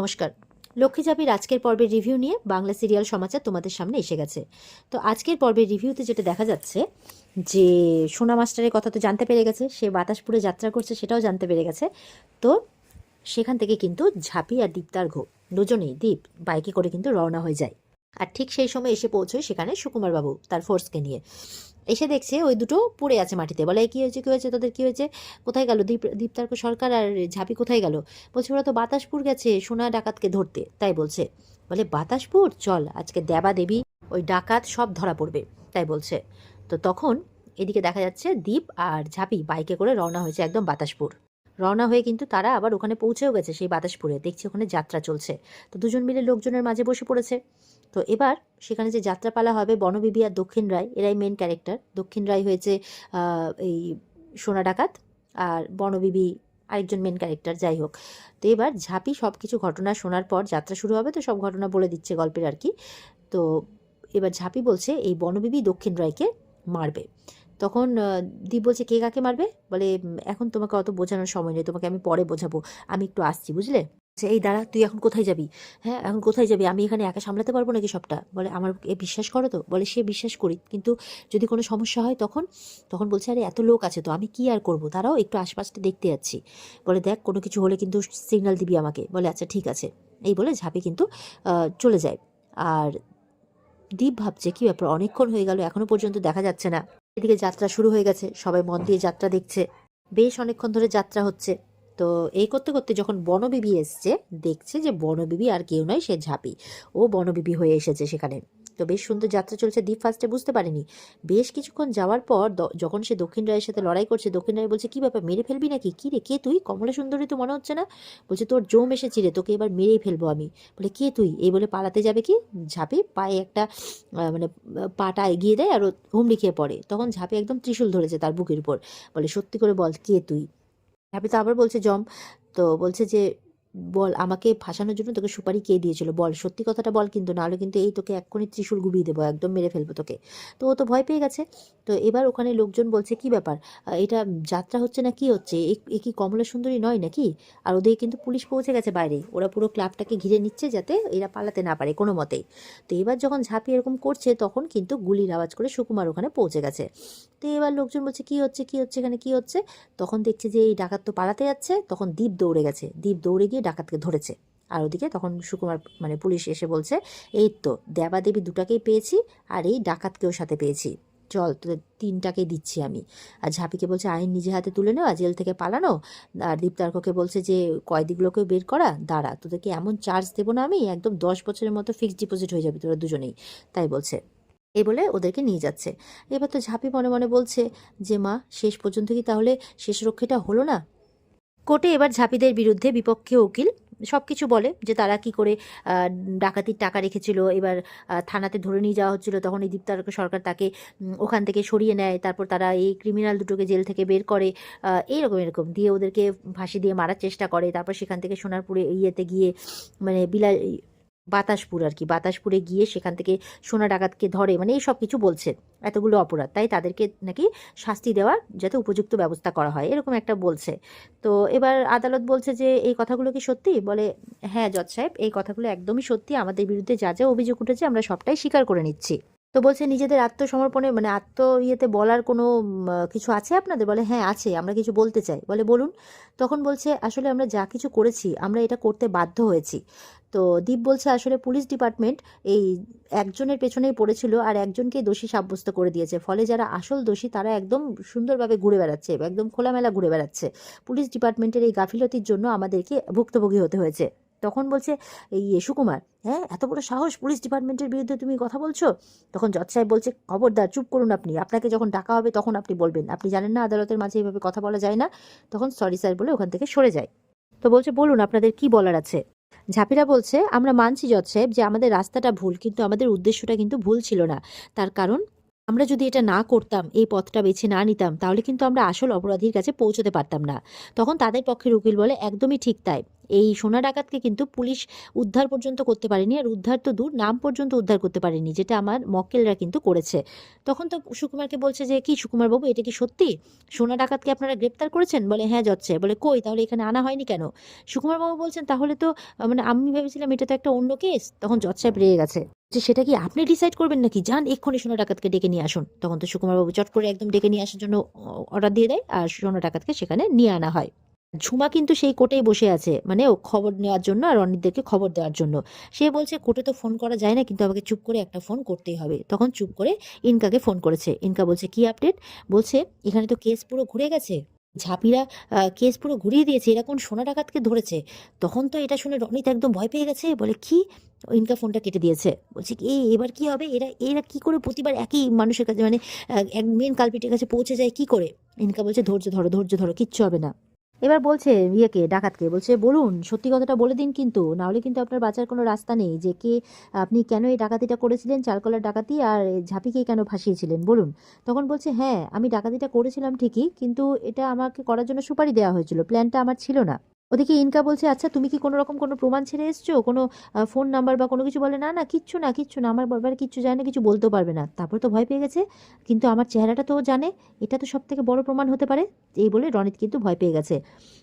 নমস্কার। লক্ষ্মী চাপির আজকের পর্বের রিভিউ নিয়ে বাংলা সিরিয়াল সমাচার তোমাদের সামনে এসে গেছে। তো আজকের পর্বের রিভিউতে যেটা দেখা যাচ্ছে, যে সোনা মাস্টারের কথা তো জানতে পেরে গেছে, সে বাতাসপুরে যাত্রা করছে সেটাও জানতে পেরে গেছে। তো সেখান থেকে কিন্তু ঝাঁপি আর দীপ্তার ঘো দুজনেই দীপ বাইকে করে কিন্তু রওনা হয়ে যায়। আর ঠিক সেই সময় এসে পৌঁছয় সেখানে সুকুমার বাবু তার ফোর্সকে নিয়ে। এসে দেখছে ওই দুটো পড়ে আছে মাটিতে। বলে কী হয়েছে কী হয়েছে, তোদের কী হয়েছে? কোথায় গেল? দীপ, দীপতার্ক সরকার আর ঝাঁপি কোথায় গেল? বলছে, ওরা তো বাতাসপুর গেছে সোনা ডাকাতকে ধরতে। তাই বলছে। বলে, বাতাসপুর? চল, আজকে দেবা দেবী, ওই ডাকাত সব ধরা পড়বে। তাই বলছে। তো তখন এদিকে দেখা যাচ্ছে দীপ আর ঝাঁপি বাইকে করে রওনা হয়েছে একদম বাতাসপুর। রওনা হয়ে কিন্তু তারা আবার ওখানে পৌঁছেও গেছে সেই বাতাসপুরে। দেখছি ওখানে যাত্রা চলছে। তো দুজন মিলে লোকজনের মাঝে বসে পড়েছে। তো এবার সেখানে যে যাত্রাপালা হবে বনবিবি আর দক্ষিণ রায়, এরাই মেন ক্যারেক্টার দক্ষিণ রায় হয়েছে এই সোনা ডাকাত আর বনবিবি আরেকজন মেন ক্যারেক্টার যাই হোক। তো এবার ঝাঁপি সব কিছু ঘটনা শোনার পর যাত্রা শুরু হবে, তো সব ঘটনা বলে দিচ্ছে গল্পের আর কি। তো এবার ঝাঁপি বলছে, এই বনবিবি দক্ষিণ রায়কে মারবে। তখন দীপ বলছে, কে কাকে মারবে? বলে এখন তোমাকে অত বোঝানোর সময় নেই, তোমাকে আমি পরে বোঝাবো। আমি একটু আসছি, বুঝলে? বলছে, এই দাঁড়া তুই এখন কোথায় যাবি? হ্যাঁ এখন কোথায় যাবি? আমি এখানে একা সামলাতে পারব নাকি সবটা? বলে আমার এ বিশ্বাস করো তো? বলে সে বিশ্বাস করি কিন্তু যদি কোনো সমস্যা হয় তখন? তখন বলছে আরে এত লোক আছে তো আমি কি আর করব? তারাও একটু আশপাশটা দেখতে যাচ্ছি। বলে দেখ কোনো কিছু হলে কিন্তু সিগন্যাল দিবি আমাকে। বলে আচ্ছা ঠিক আছে। এই বলে ঝাঁপি কিন্তু চলে যায়। আর দীপ ভাবছে কি ব্যাপার? অনেকক্ষণ হয়ে গেল এখনও পর্যন্ত দেখা যাচ্ছে না। এদিকে যাত্রা শুরু হয়ে গেছে সবাই মন দিয়ে যাত্রা দেখছে। বেশ অনেকক্ষণ ধরে যাত্রা হচ্ছে। তো এই করতে করতে যখন বনবিবি এসছে, দেখছে যে বনবিবি আর কেউ নয়, সে ঝাঁপি। ও বনবিবি হয়ে এসেছে সেখানে। তো বেশ সুন্দর যাত্রা চলছে দীপ ফার্স্টে বুঝতে পারেনি। বেশ কিছুক্ষণ যাওয়ার পর যখন সে দক্ষিণ রায়ের সাথে লড়াই করছে, দক্ষিণ রায় বলছে, কি ব্যাপার, মেরে ফেলবি নাকি? কি রে, কে তুই? কমলা সুন্দরী তো মনে হচ্ছে না? বলছে, তোর জম এসেছি রে, তোকে এবার মেরেই ফেলব আমি। বলে, কে তুই? এই বলে পালাতে যাবে কি? ঝাঁপি পায়ে একটা মানে পাটা এগিয়ে দেয় আর হুমড়ি খেয়ে পড়ে। তখন ঝাঁপি একদম ত্রিশূল ধরেছে তার বুকের উপর। বলে, সত্যি করে বল, কে তুই? ঝাঁপি তো আবার বলছে জম তো বলছে যে বল, আমাকে ফাঁসানোর জন্য তোকে সুপারি কে দিয়েছিল? বল, সত্যি কথাটা বল কিন্তু, নাহলে কিন্তু এই তোকে এক্ষুনি ত্রিশূল গুবিয়ে দেবো, একদম মেরে ফেলব তোকে। তো ও তো ভয় পেয়ে গেছে। তো এবার ওখানে লোকজন বলছে, কি ব্যাপার? এটা যাত্রা হচ্ছে না কি হচ্ছে? এ- কি কমলা সুন্দরী নয় নাকি? আর ওদের কিন্তু পুলিশ পৌঁছে গেছে বাইরে। ওরা পুরো ক্লাবটাকে ঘিরে নিচ্ছে যাতে এরা পালাতে না পারে কোনো মতেই। তো এবার যখন ঝাঁপি এরকম করছে, তখন কিন্তু গুলির আওয়াজ করে সুকুমার ওখানে পৌঁছে গেছে। তো এবার লোকজন বলছে, কি হচ্ছে? কি হচ্ছে এখানে? কি হচ্ছে? তখন দেখছে যে এই ডাকাত তো পালাতে যাচ্ছে। তখন দ্বীপ দৌড়ে গেছে। দ্বীপ দৌড়ে গিয়ে ডাকাতকে ধরেছে। আর ওদিকে তখন সুকুমার মানে পুলিশ এসে বলছে, এই তো, দেবাদেবী দুটাকেই পেয়েছি আর এই ডাকাতকেও সাথে পেয়েছি। চল, তোদের তিনটাকে দিচ্ছি আমি। আর ঝাঁপিকে বলছে, আইন নিজে হাতে তুলে নেওয়া, জেল থেকে পালানো? আর দীপতার্ককে বলছে যে কয়েদিগুলোকেও বের করা? দাঁড়া, তোদেরকে এমন চার্জ দেবো না আমি, একদম দশ বছরের মতো ফিক্সড ডিপোজিট হয়ে যাবে তোরা দুজনেই। তাই বলছে। এই বলে ওদেরকে নিয়ে যাচ্ছে। এবার তো ঝাঁপি মনে মনে বলছে যে, মা, শেষ পর্যন্ত কি তাহলে শেষ রক্ষেটা হলো না? কোর্টে এবার ঝাঁপিদের বিরুদ্ধে বিপক্ষে উকিল সব কিছু বলে যে তারা কি করে ডাকাতির টাকা রেখেছিল, এবার থানাতে ধরে নিয়ে যাওয়া হচ্ছিল তখন এই দীপ্তারক সরকার তাকে ওখান থেকে সরিয়ে নেয়, তারপর তারা এই ক্রিমিনাল দুটোকে জেল থেকে বের করে এইরকম এরকম দিয়ে ওদেরকে ফাঁসি দিয়ে মারার চেষ্টা করে, তারপর সেখান থেকে সোনারপুরে ইয়েতে গিয়ে মানে বিলা বাতাসপুর আর কি। বাতাসপুরে গিয়ে সেখান থেকে সোনা ডাকাতকে ধরে মানে এই সব কিছু বলছে এতগুলো অপরাধ। তাই তাদেরকে নাকি শাস্তি দেওয়ার যাতে উপযুক্ত ব্যবস্থা করা হয়, এরকম একটা বলছে। তো এবার আদালত বলছে যে, এই কথাগুলো কি সত্যি? বলে হ্যাঁ জজ সাহেব, এই কথাগুলো একদমই সত্যি। আমাদের বিরুদ্ধে যা যা অভিযোগ উঠেছে, আমরা সবটাই স্বীকার করে নিচ্ছি। তো বলছে নিজেদের আত্মসমর্পণে মানে আত্ম ইয়েতে বলার কোনো কিছু আছে আপনাদের? বলে হ্যাঁ আছে, আমরা কিছু বলতে চাই। বলে, বলুন। তখন বলছে, আসলে আমরা যা কিছু করেছি, আমরা এটা করতে বাধ্য হয়েছি। তো দীপ বলছে, আসলে পুলিশ ডিপার্টমেন্ট এই একজনের পেছনেই পড়েছিল আর একজনকে দোষী সাব্যস্ত করে দিয়েছে। ফলে যারা আসল দোষী, তারা একদম সুন্দরভাবে ঘুরে বেড়াচ্ছে, একদম খোলামেলা ঘুরে বেড়াচ্ছে। পুলিশ ডিপার্টমেন্টের এই গাফিলতির জন্য আমাদেরকে ভুক্তভোগী হতে হয়েছে। তখন বলছে, এই সুকুমার হ্যাঁ এত বড় সাহস পুলিশ ডিপার্টমেন্টের বিরুদ্ধে তুমি কথা বলছো? তখন জজ সাহেব বলছে, খবরদার, চুপ করুন আপনি, আপনাকে যখন ডাকা হবে তখন আপনি বলবেন। আপনি জানেন না আদালতের মাঝে এইভাবে কথা বলা যায় না? তখন সরি স্যার বলে ওখান থেকে সরে যায়। তো বলছে, বলুন, আপনাদের কি বলার আছে? ঝাঁপিরা বলছে, আমরা মানছি জজ সাহেব যে আমাদের রাস্তাটা ভুল, কিন্তু আমাদের উদ্দেশ্যটা কিন্তু ভুল ছিল না। তার কারণ, আমরা যদি এটা না করতাম, এই পথটা বেছে না নিতাম, তাহলে কিন্তু আমরা আসল অপরাধীর কাছে পৌঁছতে পারতাম না। তখন তাদের পক্ষের উকিল বলে, একদমই ঠিক তাই। এই সোনা ডাকাতকে কিন্তু পুলিশ উদ্ধার পর্যন্ত করতে পারেনি আর উদ্ধার তো দূর, নাম পর্যন্ত উদ্ধার করতে পারেনি, যেটা আমার মক্কেলরা কিন্তু করেছে। তখন তো সুকুমারকে বলছে যে, কি সুকুমার বাবু এটা কি সত্যি? সোনা ডাকাতকে আপনারা গ্রেপ্তার করেছেন? বলে হ্যাঁ যাচ্ছে। বলে, কই? তাহলে এখানে আনা হয়নি কেন? সুকুমার বাবু বলছেন, তাহলে তো মানে আমি ভেবেছিলাম এটা তো একটা অন্য কেস। তখন জজ সাহেব রেগে গেছে। যে, সেটা কি আপনি ডিসাইড করবেন নাকি? যান, এক্ষুনি সোনা ডাকাতকে ডেকে নিয়ে আসুন। তখন তো সুকুমার বাবু চট করে একদম ডেকে নিয়ে আসার জন্য অর্ডার দিয়ে দেয় আর সোনা ডাকাতকে সেখানে নিয়ে আনা হয়। ঝুমা কিন্তু সেই কোর্টেই বসে আছে মানে ও খবর নেওয়ার জন্য আর অনিতদেরকে খবর দেওয়ার জন্য। সে বলছে, কোর্টে তো ফোন করা যায় না, কিন্তু আমাকে চুপ করে একটা ফোন করতেই হবে। তখন চুপ করে ইনকাকে ফোন করেছে। ইনকা বলছে, কি আপডেট বলছে, এখানে তো কেস পুরো ঘুরে গেছে। ঝাঁপিরা কেস পুরো ঘুরিয়ে দিয়েছে এরকম সোনা ডাকাতকে ধরেছে? তখন তো এটা শুনে রনিত একদম ভয় পেয়ে গেছে, বলে, কি? ইনকা ফোনটা কেটে দিয়েছে। বলছে কি এবার কি হবে? এরা এরা কি করে প্রতিবার একই মানুষের কাছে মানে এক মেন কালপিটের কাছে পৌঁছে যায়, কি করে? ইনকা বলছে, ধৈর্য ধরো ধৈর্য ধরো, কিচ্ছু হবে না। এবার বলছে ইয়েকে ডাকাতকে। বলছে, বলুন, সত্যি কথাটা বলে দিন কিন্তু। নাহলে কিন্তু আপনার বাঁচার কোনো রাস্তা নেই। যে কে, আপনি কেন এই ডাকাতিটা করেছিলেন? চারকলার ডাকাতি আর ঝাঁপিকে কেন ফাঁসিয়েছিলেন বলুন। তখন বলছে হ্যাঁ আমি ডাকাতিটা করেছিলাম ঠিকই, কিন্তু এটা আমাকে করার জন্য সুপারি দেওয়া হয়েছিল। প্ল্যানটা আমার ছিল না। ওদিকে ইনকা বলছে আচ্ছা তুমি কি কোনো রকম কোনো প্রমাণ ছেড়ে এসছো? কোনো ফোন নাম্বার বা কোনো কিছু বলে, না না, কিচ্ছু না কিচ্ছু না, আমার ব্যাপারে কিচ্ছু জানে না, কিছু বলতেও পারবে না। তারপর তো ভয় পেয়ে গেছে, কিন্তু আমার চেহারাটা তো জানে, এটা তো সব থেকে বড় প্রমাণ হতে পারে, এই বলে রনিত কিন্তু ভয় পেয়ে গেছে।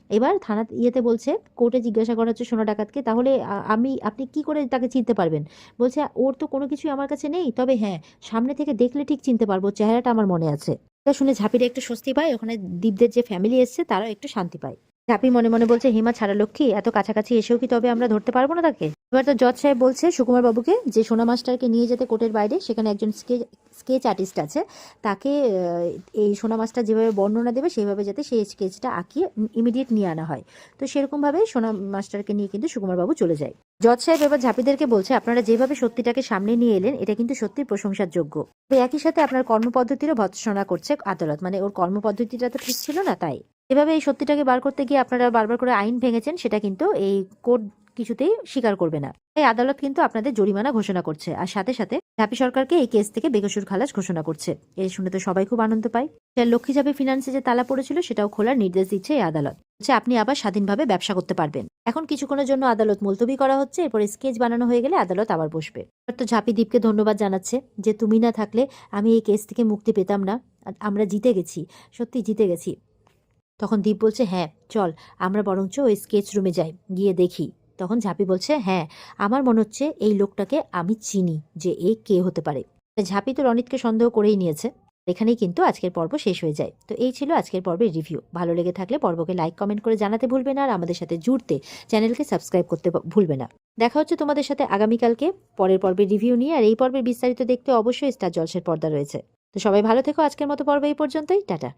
এবার থানা ইয়েতে বলছে, কোর্টে জিজ্ঞাসা করা হচ্ছে সোনা ডাকাতকে, তাহলে আমি, আপনি কি করে তাকে চিনতে পারবেন? বলছে, ওর তো কোনো কিছুই আমার কাছে নেই, তবে হ্যাঁ সামনে থেকে দেখলে ঠিক চিনতে পারব, চেহারাটা আমার মনে আছে। এটা শুনে ঝাঁপির একটু স্বস্তি পায়, ওখানে দীপদের যে ফ্যামিলি এসছে, তারাও একটু শান্তি পায়। ঝাঁপি মনে মনে বলছে, হিমা, ছাড়া লক্ষ্মী, এত কাছাকাছি এসেও কি তবে আমরা ধরতে পারব না তাকে? এবার তো জজ সাহেব বলছে, সুকুমার বাবুকে, যে সোনা মাস্টারকে নিয়ে যেতে কোর্টের বাইরে, সেখানে একজন স্কেচ আর্টিস্ট আছে। তাকে এই সোনা মাস্টার যেভাবে বর্ণনা দেবে সেইভাবে যাতে সেই স্কেচটা আঁকিয়ে ইমিডিয়েট নিয়ে আনা হয়। তো সেরকমভাবে সোনা মাস্টারকে নিয়ে কিন্তু সুকুমার বাবু চলে যায়। জজ সাহেব এবার ঝাঁপিদেরকে বলছে, আপনারা যেভাবে সত্যিটাকে সামনে নিয়ে এলেন, এটা কিন্তু সত্যি প্রশংসার যোগ্য একই সাথে আপনার কর্মপদ্ধতিরও ভৎসনা করছে আদালত। মানে ওর কর্মপদ্ধতিটা তো ঠিক ছিল না তাই। এভাবে এই সত্যিটাকে বার করতে গিয়ে আপনারা বারবার করে আইন ভেঙেছেন, সেটা কিন্তু এই কোর্ট কিছুতেই স্বীকার করবে না। এই আদালত কিন্তু আপনাদের জরিমানা ঘোষণা করছে। আর সাথে সাথে ঝাঁপি সরকারকে এই কেস থেকে বেকসুর খালাস ঘোষণা করছে। এ শুনে তো সবাই খুব আনন্দ পায়। লক্ষ্মী ঝাঁপি ফিনান্সে যে তালা পড়েছিল, সেটাও খোলার নির্দেশ দিচ্ছে এই আদালত। হচ্ছে আপনি আবার স্বাধীনভাবে ব্যবসা করতে পারবেন। এখন কিছুক্ষণের জন্য আদালত মুলতবি করা হচ্ছে, এরপর স্কেচ বানানো হয়ে গেলে আদালত আবার বসবে। তো ঝাঁপি দ্বীপকে ধন্যবাদ জানাচ্ছে যে, তুমি না থাকলে আমি এই কেস থেকে মুক্তি পেতাম না। আমরা জিতে গেছি। সত্যি জিতে গেছি। তখন দীপ বলছে হ্যাঁ চল, আমরা বরঞ্চ ওই স্কেচ রুমে যাই, গিয়ে দেখি। তখন ঝাঁপি বলছে হ্যাঁ আমার মনে হচ্ছে এই লোকটাকে আমি চিনি যে এ কে হতে পারে। ঝাঁপি তো রনিতকে সন্দেহ করেই নিয়েছে। এখানেই কিন্তু আজকের পর্ব শেষ হয়ে যায়। তো এই ছিল আজকের পর্বের রিভিউ ভালো লেগে থাকলে পর্বকে লাইক কমেন্ট করে জানাতে ভুলবে না আর আমাদের সাথে জুড়তে চ্যানেলকে সাবস্ক্রাইব করতে ভুলবে না। দেখা হচ্ছে তোমাদের সাথে আগামীকালকে পরের পর্বের রিভিউ নিয়ে। আর এই পর্বের বিস্তারিত দেখতে অবশ্যই স্টার জলসের পর্দা রয়েছে। তো সবাই ভালো থেকো। আজকের মতো পর্ব এই পর্যন্তই। টাটা।